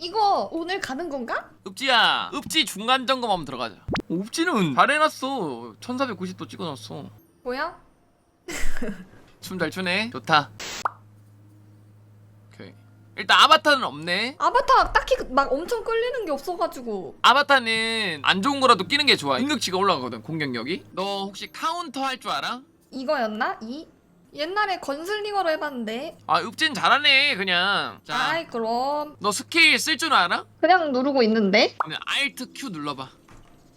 이거 오늘 가는 건가? 읍지야 읍지 중간 점검 한번 들어가자 읍지는 잘 해놨어 1490도 찍어놨어 뭐야? 춤 잘 추네 좋다 오케이 일단 아바타는 없네 아바타 딱히 막 엄청 끌리는 게 없어가지고 아바타는 안 좋은 거라도 끼는 게 좋아 능력치가 올라가거든 공격력이 너 혹시 카운터 할 줄 알아? 이거였나? 이? 옛날에 건슬링어로 해봤는데 아 읍지는 잘하네 그냥 자 아이 그럼 너 스케일 쓸 줄 알아? 그냥 누르고 있는데 그냥 Alt Q 눌러봐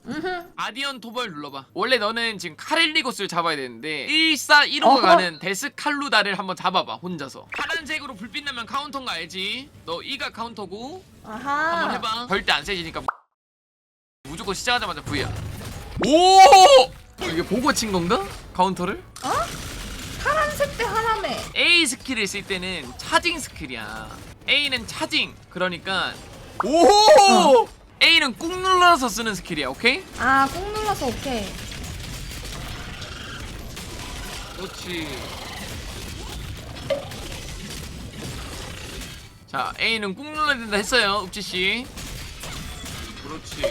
음흠. 아디언 토벌 눌러봐 원래 너는 지금 카렐리고스를 잡아야 되는데 141호가 어허. 가는 데스칼루다를 한번 잡아봐 혼자서 파란색으로 불빛 나면 카운터인 거 알지? 너 E가 카운터고 한번 아하 해봐 절대 안 세지니까 무조건 시작하자마자 V야 오! 어, 이게 보고 친 건가? 카운터를? 파란색 때 하라네 A 스킬을 쓸 때는 차징 스킬이야 A는 차징 그러니까 오! A는 꾹 눌러서 쓰는 스킬이야 오케이? 아 꾹 눌러서 오케이 그렇지. 자, A는 꾹 눌러야 된다 했어요, 읍지 씨. 그렇지.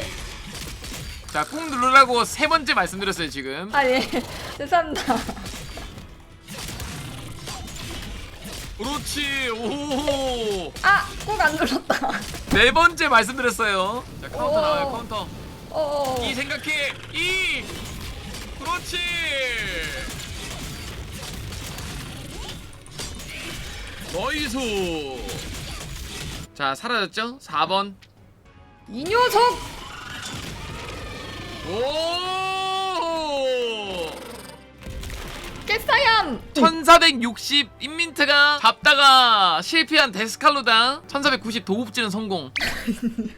자, 꾹 누르라고 세 번째 말씀드렸어요, 지금. 아 예 죄송합니다 그렇지. 오. 아꾹 안 눌렀다 네 번째 말씀드렸어요. 자, 카운터 오. 나와요, 카운터. 어 이 생각해. 이. 그렇지. 너이소. 자, 사라졌죠? 4번. 이 녀석 오! 깨싸얌 1460 인민트가 잡다가 실패한 데스칼로다. 1490 도급지는 성공.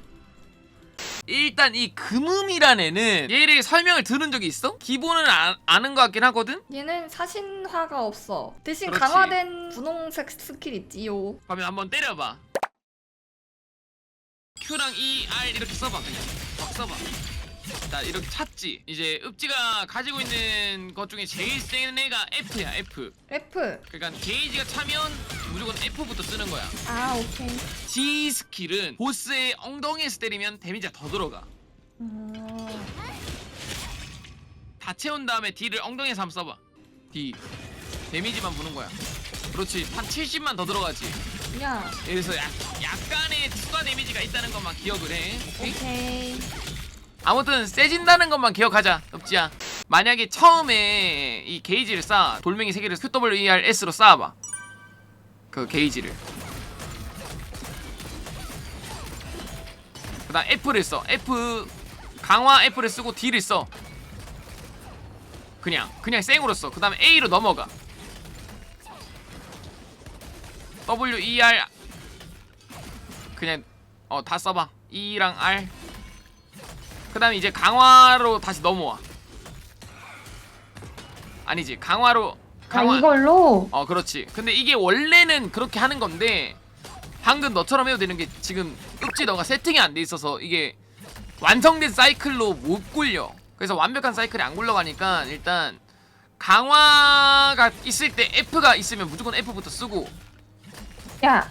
일단 이 금음이란 애는 얘를 설명을 들은 적이 있어? 기본은 아, 아는 것 같긴 하거든? 얘는 사신화가 없어. 대신 그렇지. 강화된 분홍색 스킬 있지요. 그러면 한번 때려봐. Q랑 E, R 이렇게 써봐. 그냥. 막 써봐 자 이렇게 찾지 이제 읍지가 가지고 있는 것 중에 제일 센 애가 F야 F F 그러니까 게이지가 차면 무조건 F부터 쓰는 거야. 아 오케이 G 스킬은 보스의 엉덩이에서 때리면 데미지가 더 들어가. 음, 다 채운 다음에 D를 엉덩이에서 한번 써봐. D 데미지만 부는 거야. 그렇지 한 70만 더 들어가지. 야 그래서 약, 약간의 추가 데미지가 있다는 것만 기억을 해. 오케이? 오케이 아무튼 세진다는 것만 기억하자. 읍지야. 만약에 처음에 이 게이지를 쌓아 돌멩이 세 개를 QWERS로 쌓아봐. 그 게이지를. 그 다음 F를 써. F 강화 F를 쓰고 D를 써. 그냥 그냥 생으로 써. 그 다음에 A로 넘어가. W E R 그냥 어 다 써봐. E랑 R. 그 다음에 이제 강화로 다시 넘어와. 아니지 강화로 강화. 아 이걸로 어 그렇지. 근데 이게 원래는 그렇게 하는 건데 방금 너처럼 해도 되는 게 지금 읍지 너가 세팅이 안 돼 있어서 이게 완성된 사이클로 못 굴려. 그래서 완벽한 사이클이 안 굴러가니까 일단 강화가 있을 때 F가 있으면 무조건 F부터 쓰고 야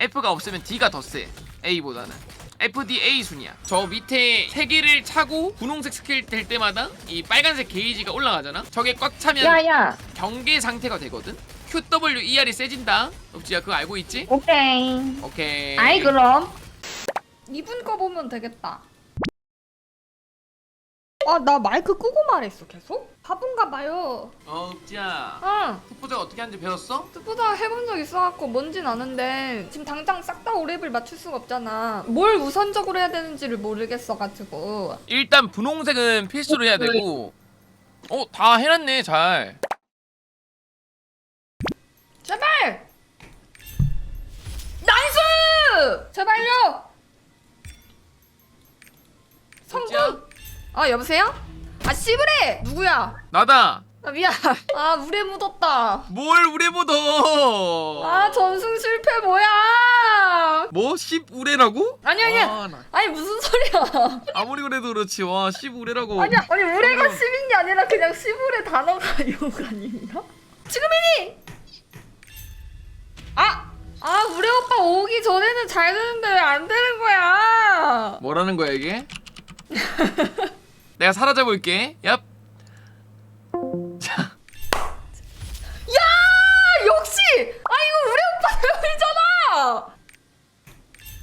F가 없으면 D가 더 세. A보다는. FDA 순이야. 저 밑에 세 개를 차고 분홍색 스킬 될 때마다 이 빨간색 게이지가 올라가잖아. 저게 꽉 차면 야야 경계 상태가 되거든. QWER이 세진다. 읍지야 그거 알고 있지? 오케이 오케이. 아이 그럼 이분 거 보면 되겠다 아 나 마이크 끄고 말했어 계속? 바본가 봐요 어 읍지야. 응 풋보자 어떻게 하는지 배웠어? 뜻보다 해본 적 있어갖고 뭔진 아는데 지금 당장 싹 다 오랩을 맞출 수가 없잖아 뭘 우선적으로 해야 되는지를 모르겠어가지고 일단 분홍색은 필수로 해야 되고. 어 다 해놨네 잘. 제발! 나이스! 제발요! 성공! 아 여보세요? 아 씨부레! 누구야? 나다. 아 미안 아 물에 묻었다 뭘 우레 묻어? 아 전승 실패 뭐야 뭐 10우레라고? 아니 아니 아, 나 아니 무슨 소리야 아무리 그래도 그렇지 와 10우레라고. 아니 아니 우레가 10인 게 아니라 그냥 씨부레 단어가 욕 아니냐? 지금이니! 되기 전에는 잘 되는데 왜 안 되는 거야? 뭐라는 거야 이게? 내가 사라져 볼게. 얍. 자, 야 역시 아 이거 우리 오빠 배우이잖아.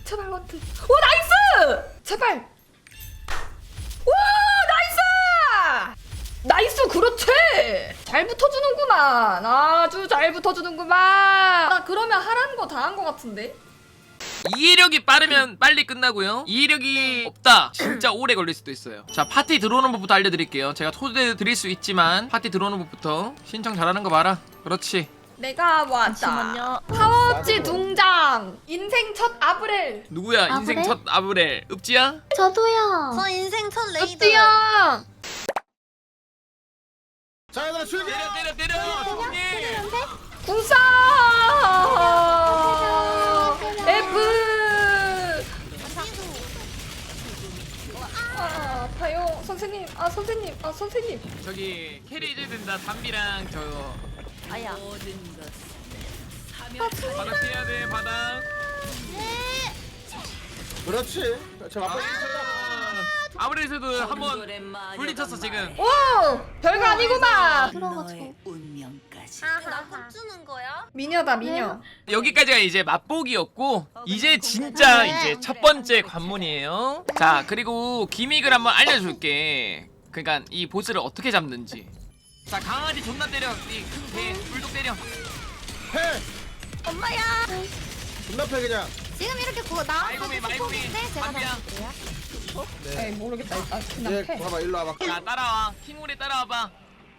제발 원트. 오 나이스. 제발. 와 나이스. 나이스 그렇지. 잘 붙어주는구만. 아주 잘 붙어주는구만. 나 그러면 하라는 거 다 한 거 같은데. 이해력이 빠르면 빨리 끝나고요. 이해력이 없다. 진짜 오래 걸릴 수도 있어요. 자, 파티 들어오는 법부터 알려드릴게요. 제가 초대 드릴 수 있지만 파티 들어오는 법부터 신청 잘하는 거 봐라. 그렇지. 내가 왔다. 잠시만요. 파워업지 둥장. 인생 첫 아브렐. 누구야? 아, 인생 그래? 첫 아브렐. 읍지야? 저도요. 저 인생 첫 레이더. 읍지야. 자 얘들아 출격! 때려 때려 때려. 조용히. 군사. 선생님. 아, 선생님. 아, 선생님. 저기 캐리 해줘야 된다. 담비랑 저 아야. 바닥 뛰어야 돼. 바닥. 그렇지 저 앞에 아브렐에서도 한번 물리쳤어 지금. 오! 별거 아니구만. 들어가 지고. 나돈 주는 거야? 미녀다, 미녀. 여기까지가 이제 맛보기였고 이제 진짜 네. 이제 첫 번째 관문이에요. 자 그리고 기믹을 한번 알려줄게. 그러니까 이 보스를 어떻게 잡는지. 자 강아지 존나 때려. 이큰개 불독 때려. 패! 엄마야. 존나 패 그냥 지금 이렇게 나와서 마이구미 마이구미. 제가 담비야. 잡을게요. 에이, 모르겠다. 아, 그냥 얘 패. 봐봐 일로 와봐 자 따라와. 킹우리 따라와봐.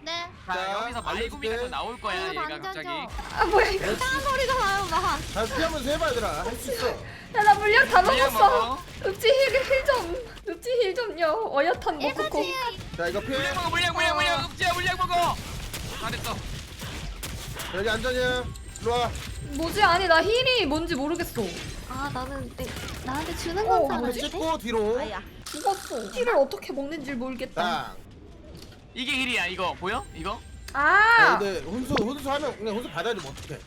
네. 자 자, 여기서 알려줄게. 또 나올 거야 아, 얘가 완전 갑자기. 저. 아, 뭐야, 이거. 이상한 소리가 나요, 막. 잘 피하면서 해봐 얘들아 할 수 있어 야, 나 물약 다 먹었어. 먹어. 읍지 힐, 힐 좀. 읍지 힐 좀요. 어여탄 못 걷고. 자 이거 피해 물량 먹어 물량 물량 물량. 읍지야 물량 먹어. 잘했어. 여기 안전이야 일로 와 뭐지? 아니, 나 힐이 뭔지 모르겠어. 아 나는 내, 나한테 주는 어, 건 한번 줄 알았는데. 찍고 뒤로 아야. 죽었어. 힐을 어떻게 먹는지 모르겠다. 딱 이게 힐이야 이거 보여? 이거? 야, 아! 근데 훈수 훈수 하면 그냥 훈수 받아야지 뭐 어떡해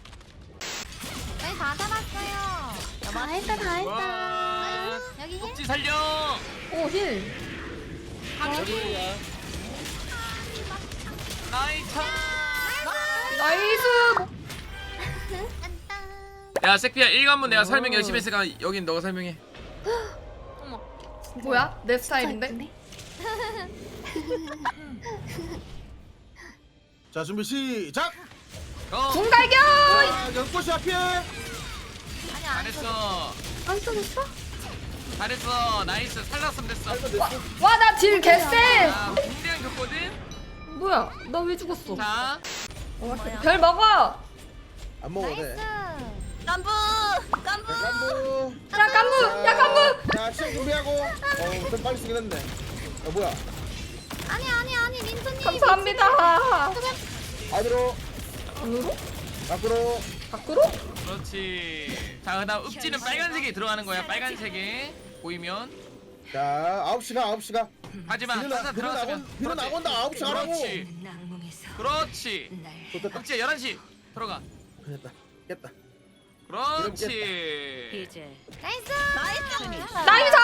저희 다 잡았어요. 다 했다 다 했다. 와. 여기 힐? 읍지 살려. 오, 힐. 여기야 나이차. 나이스! 야 세피야 1관문 내가 설명 열심히 했으니까 여긴 너가 설명해 뭐야? 내 스타일인데? 자 준비 시작 어 궁갈겨! 자 연꽃이 앞에 아니, 안 잘했어 안 써졌어? 잘했어 나이스 살렸으면 됐어 와, 나질 개쎄! 자 공대랑 줬거든 뭐야? 나 왜 죽었어? 자별 먹어! 안 먹어도 나이스. 돼 깐부! 깐부! 야, 깐부! 야, 깐부! 자 시험 준비하고 어좀 빨리 쓰긴 했네 어 뭐야 아니, 아니, 아니, 민트님. 감사합니다. 안으로. 안으로? 밖으로. 밖으로? 그렇지. 자 그다음 읍지는 빨간색이 들어가는 거야 빨간색에 보이면. 자 9시가 9시가. 하지만 항상 비는 들어갔으면 나온- 비는 나온다, 아홉 시 가라고. 그렇지. 그렇지. 좋겠다. 읍지야 11시. 들어가. 됐다. 깼다. 그렇지. 나이스! 나이스! 나이스!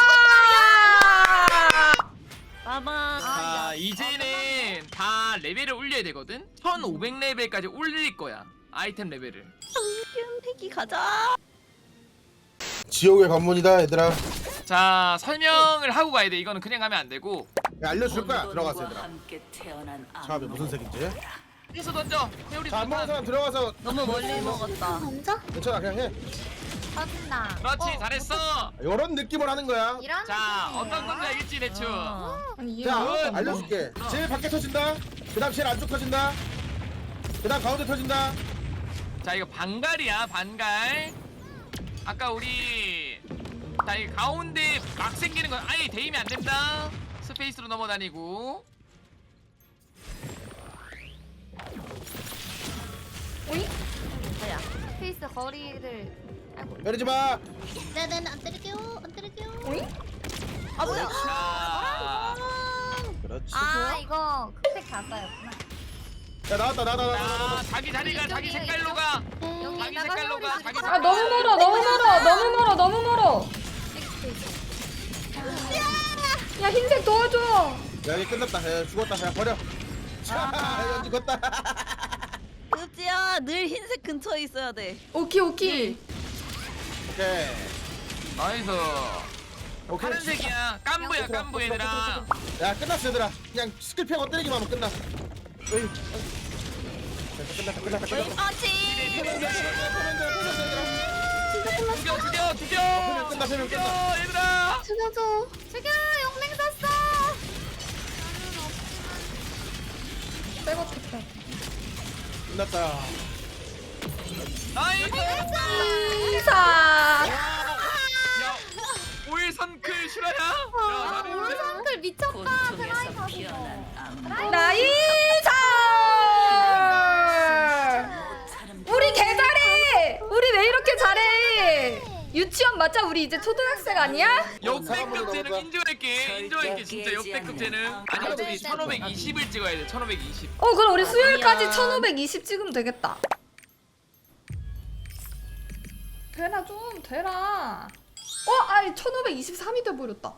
빠밤. 자 이제는 다 레벨을 올려야 되거든? 1500레벨까지 올릴 거야 아이템 레벨을. 기 가자. 지옥의 관문이다 얘들아. 자 설명을 하고 가야 돼. 이거는 그냥 가면 안 되고. 야, 알려줄 거야. 들어가서 얘들아. 잠깐만 무슨 색인지? 여기서 던져. 회오리 자 안 먹은 사람 들어가서 너무 멀리 먹었다. 괜찮아 그냥 해 터진다. 그렇지 잘했어. 이런 느낌으로 하는 거야. 이런 자 느낌이에요. 어떤 건지 알겠지 대충. 아니, 얘자 알려줄게. 제일 밖에 터진다. 그 다음 제일 안쪽 터진다. 그 다음 가운데 터진다. 자 이거 반갈이야 반갈. 아까 우리 자이 가운데 막 생기는 건 아예 대임이 안 된다. 스페이스로 넘어다니고. 오이? 뭐야? 페이스 거리를. 내리지 마 네네네, 안 때릴게요. 안 때릴게요. 오이? 아, 뭐야? 자, 그렇지 아, 이거 크색 가사였구나. 야 나왔다 나왔다 나왔다 자 나왔다 자기 자리가 자기 색깔로? 가 네. 여기 자기 색깔로 가 자기 아 너무 멀어 너무 멀어 너무 멀어 너무 멀어 야 흰색 도와줘 야 여기 끝났다 야 죽었다 야 버려 야 죽었다 읍지야 늘 흰색 근처에 있어야 돼. 오키 오키 오케이. 나이스. 오케이. 파란색이야. 깐부야 깐부 얘들아. 야 끝났어 얘들아. 그냥 스킬팩 때리기만 하면 끝나. 됐어, 끝났다 끝났다 끝났다. 아치. 죽여 죽여 죽여. 세명 끝나 끝나. 죽여 얘들아. 죽여줘. 죽여 용맹 샀어. 백업했다 끝났다. 나이스. 인사 실화야 야 잘했네 오른손클 미쳤다. 드라이 가서. 나이스 우리 개 잘해! 우리 왜 이렇게 잘해? 유치원 맞아 우리 이제 초등학생 아니야? 역대급 재능 인정할게. 인정할게 진짜 역대급 재능 아니 어차피 1520을 찍어야 돼. 1520 어 그럼 우리 수요일까지 1520 찍으면 되겠다. 되라 좀 되라 어? 아니 1523이 돼버렸다